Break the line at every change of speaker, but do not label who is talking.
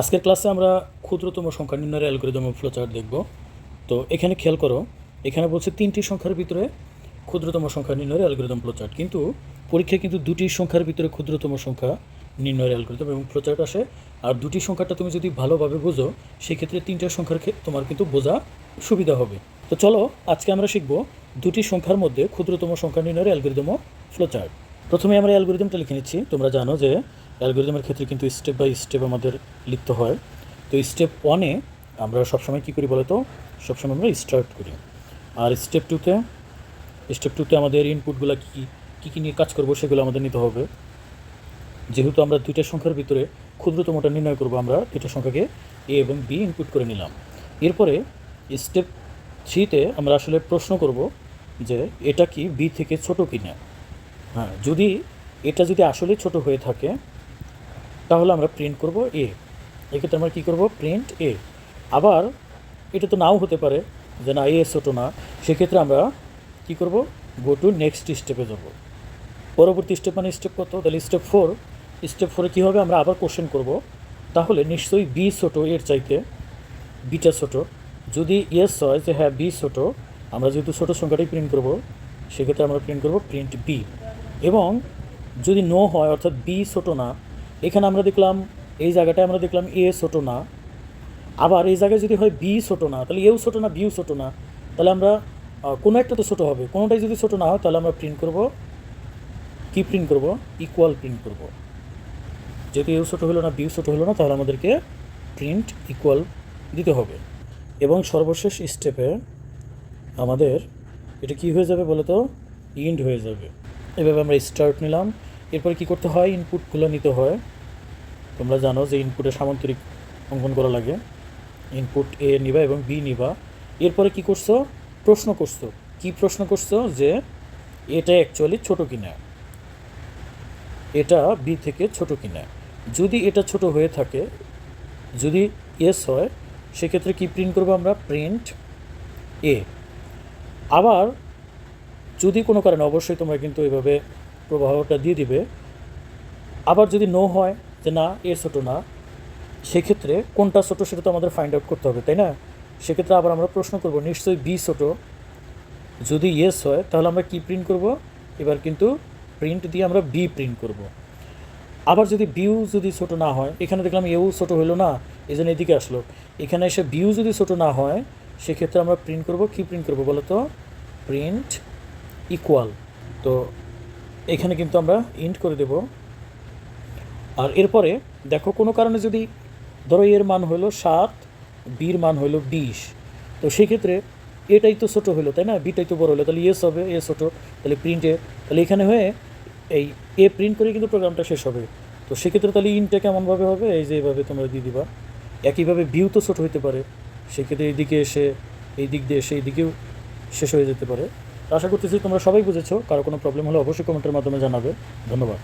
আজকের ক্লাসে আমরা ক্ষুদ্রতম সংখ্যা নির্ণয়ের অ্যালগোরিদম ফ্লোচার্ট দেখব। তো এখানে খেয়াল করো, এখানে বলছে তিনটি সংখ্যার ভিতরে ক্ষুদ্রতম সংখ্যা নির্ণয়ের অ্যালগোরিদম ফ্লোচার্ট কিন্তু পরীক্ষায় কিন্তু দুটি সংখ্যার ভিতরে ক্ষুদ্রতম সংখ্যা নির্ণয়ের অ্যালগোরিদম এবং ফ্লোচার্ট আসে। আর দুটি সংখ্যাটা তুমি যদি ভালোভাবে বোঝো, সেক্ষেত্রে তিনটা সংখ্যার তোমার কিন্তু বোঝা সুবিধা হবে। তো চলো, আজকে আমরা শিখব দুটি সংখ্যার মধ্যে ক্ষুদ্রতম সংখ্যা নির্ণয়ের অ্যালগোরিদম ফ্লোচার্ট প্রথমে আমরা অ্যালগোরিদমটা লিখে নিচ্ছি। তোমরা জানো যে অ্যালগোরিদমের ক্ষেত্রে কিন্তু স্টেপ বাই স্টেপ আমাদের লিখতে হয়। তো স্টেপ ওয়ানে আমরা সবসময় কী করি বলো তো সবসময় আমরা স্টার্ট করি। আর স্টেপ টুতে স্টেপ টুতে আমাদের ইনপুটগুলো কী কী কী নিয়ে কাজ করব সেগুলো আমাদের নিতে হবে। যেহেতু আমরা দুইটা সংখ্যার ভিতরে ক্ষুদ্রতমটা নির্ণয় করব আমরা, দুইটা সংখ্যাকে এ এবং বি ইনপুট করে নিলাম। এরপরে স্টেপ থ্রিতে আমরা আসলে প্রশ্ন করব যে এটা কি বি থেকে ছোট কি না হ্যাঁ যদি এটা যদি আসলে ছোট হয়ে থাকে, তাহলে আমরা প্রিন্ট করব এ এক্ষেত্রে আমরা কী করব? প্রিন্ট এ আবার এটা তো নাও হতে পারে যে না এ ছোটো না। সেক্ষেত্রে আমরা কী করব? গো টু নেক্সট স্টেপে যাব। পরবর্তী স্টেপ মানে স্টেপ কত? তাহলে স্টেপ ফোর স্টেপ ফোরে কী হবে? আমরা আবার কোশ্চেন করব। তাহলে নিশ্চয়ই বি ছোটো এর চাইতে বিটা ছোটো। যদি ইয়েস হয় যে হ্যাঁ বি ছোটো, আমরা যেহেতু ছোটো সংখ্যাটাই প্রিন্ট করব, সেক্ষেত্রে আমরা প্রিন্ট করব প্রিন্ট বি এবং যদি নো হয়, অর্থাৎ বি ছোটো না, এখানে আমরা দেখলাম, এই জায়গাটায় আমরা দেখলাম এ ছোটো না। আবার এই জায়গায় যদি হয় বি ছোটো না, তাহলে এও ছোটো না বিও ছোটো না। তাহলে আমরা কোনো একটা তো ছোটো হবে। কোনোটাই যদি ছোটো না হয়, তাহলে আমরা প্রিন্ট করব। কি প্রিন্ট করব? ইকুয়াল প্রিন্ট করব। যেহেতু এও ছোটো হলো না বিও ছোটো হলো না, তাহলে আমাদেরকে প্রিন্ট ইকুয়াল দিতে হবে। এবং সর্বশেষ স্টেপে আমাদের, এটা কি হয়ে যাবে বলো তো ইন্ড হয়ে যাবে। এভাবে আমরা স্টার্ট নিলাম। এরপরে কি করতে হয়? ইনপুটগুলো নিতে হয়। তোমরা জানো যে ইনপুটে সামান্তরিক অঙ্কন করা লাগে। ইনপুট এ নিবা এবং বি নিবা। এরপরে কি করছ? প্রশ্ন করছ। কি প্রশ্ন করছ? যে এটা অ্যাকচুয়ালি ছোট কিনা? এটা বি থেকে ছোট কিনা? যদি এটা ছোট হয়ে থাকে, যদি এস হয়, সেক্ষেত্রে কি প্রিন্ট করব আমরা? প্রিন্ট এ আবার যদি কোনো কারণে অবশ্যই তোমরা কিন্তু এইভাবে প্রবাহটা দিয়ে দিবে। আবার যদি নো হয়, যে না এ ছোটো না, সেক্ষেত্রে কোনটা ছোটো সেটা তো আমাদের ফাইন্ড আউট করতে হবে, তাই না? সেক্ষেত্রে আবার আমরা প্রশ্ন করব, নিশ্চয়ই বি ছোটো। যদি ইয়েস হয়, তাহলে আমরা কি প্রিন্ট করব? এবার কিন্তু প্রিন্ট দিয়ে আমরা বি প্রিন্ট করব। আবার যদি বিউ যদি ছোটো না হয়, এখানে দেখলাম এও ছোটো হলো না এই জন্য এদিকে আসলো। এখানে এসে বিউ যদি ছোটো না হয়, সেক্ষেত্রে আমরা প্রিন্ট করব, কি প্রিন্ট করব বলো তো প্রিন্ট ইকুয়াল তো এখানে কিন্তু আমরা ইন্ট করে দেব। আর এরপরে দেখো কোনো কারণে যদি ধরো এর মান হলো সাত, বির মান হলো বিশ, তো সেক্ষেত্রে এটাই তো ছোটো হলো, তাই না? বিটাই তো বড় হলো, তাহলে এস হবে এ ছোটো, তাহলে প্রিন্টে তাহলে এখানে হয়ে এই এ প্রিন্ট করে কিন্তু প্রোগ্রামটা শেষ হবে। তো সেক্ষেত্রে তাহলে ইনটা কেমনভাবে হবে? এই যে এইভাবে তোমরা দিয়ে দিবা। একইভাবে ভিউ তো ছোটো হতে পারে, সেক্ষেত্রে এইদিকে এসে এই দিক দিয়ে এসে, এইদিকেও শেষ হয়ে যেতে পারে। আশা করতেছি তোমরা সবাই বুঝেছ কারও কোনো প্রবলেম হলে অবশ্যই কমেন্টের মাধ্যমে জানাবে। ধন্যবাদ।